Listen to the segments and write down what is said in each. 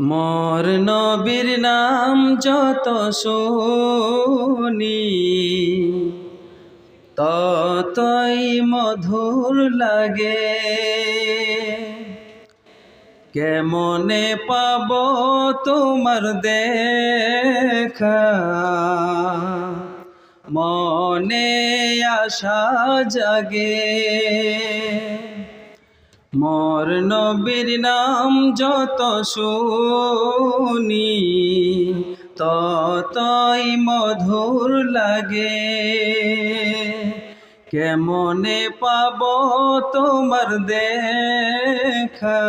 মোর নবীর নাম যত শুনি, ততই মধুর লাগে। কেমনে পাব তোমার দেখা? মনে আশা জাগে। মোর নবীর নাম যত শুনি, ততই মধুর লাগে। কেমনে পাব তোমার দেখা?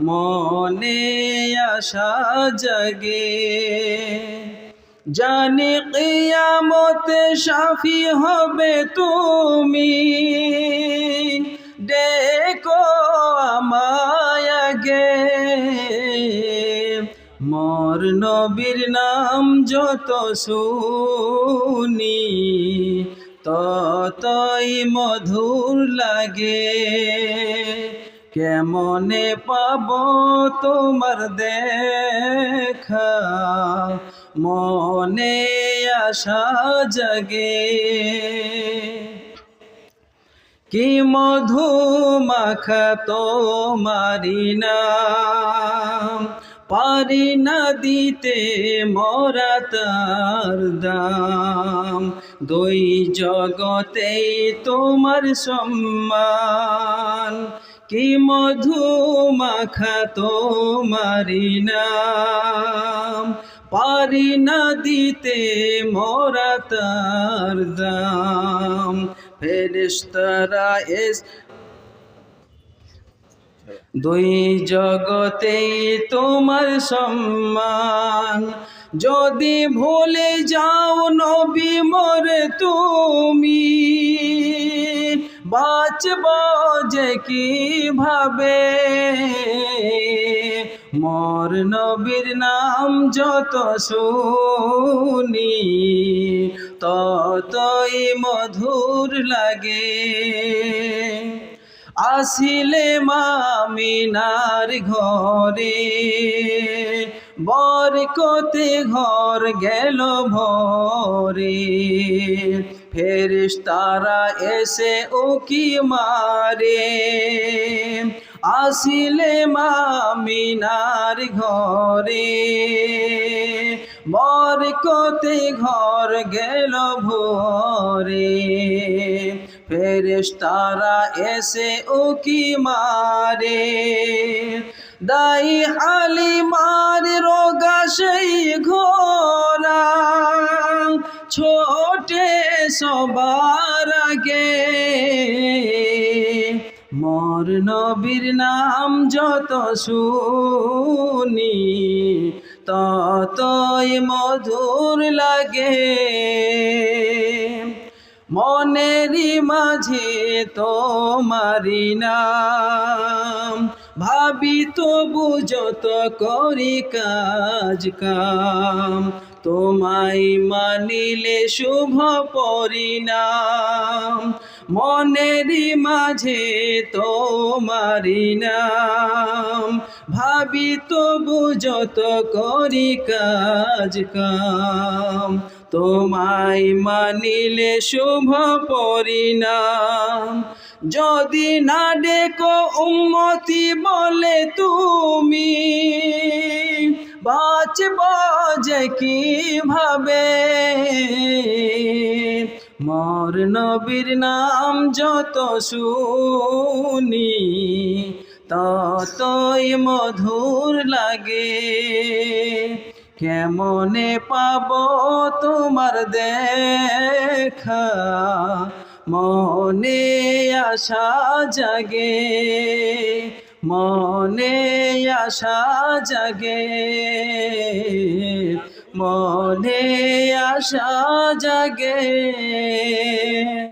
মনে আশা জাগে। জানি কিয়ামতে সাফি হবে তুমি। ডেকো আমায় আগে। মোর নবীর নাম যত শুনি, ততই মধুর লাগে। কেমনে পাব তোমার দেখা? মনে আশা জাগে। কি মধু মাখা তোমারি নাম? পারি না দিতে মরা তার দাম। দুই জগতেই তোমার সম্মান। কি মধু মাখা তোমারি নাম? পারি না দিতে মরা তার দাম। ফেরিস্তারা এস দুই জগতেই তোমার সম্মান। যদি ভুলে যাও নবী মরে তুমি। বাঁচব যে কীভাবে? মোর নবীর নাম যত শুনি ততই মধুর লাগে। আসিলে মামিনার ঘরে বরকতে ঘর গেল ভরে। ফেরিস্তারা এসে উকি মারে। আসিলে মামিনার ঘরে। বরকতে ঘর গেল ভরে। ফেরেশতারা এসে উকি মারে। দাই হালিমার রোগা সেই ঘোরা ছোটে সবার আগে। মোর নবীর নাম যত শুনি, ততই মধুর লাগে। মনেরই মাঝে তোমারি নাম। ভাবি তবু যত করি কাজ কাম। তোমায় মানিলে শুভ পরিণাম। মনেরই মাঝে তোমারি নাম। ভাবি তবু যত করি কাজ কাম। তোমায় মানিলে শুভ পরিণাম। যদি না ডেকো উন্মতি বলে তুমি, বাঁচব যে কীভাবে? মোর নবীর নাম যত শুনি, ততই মধুর লাগে। কেমনে পাব তোমার দেখা? মনে আশা জাগে মনে আশা জাগে মনে আশা জাগে।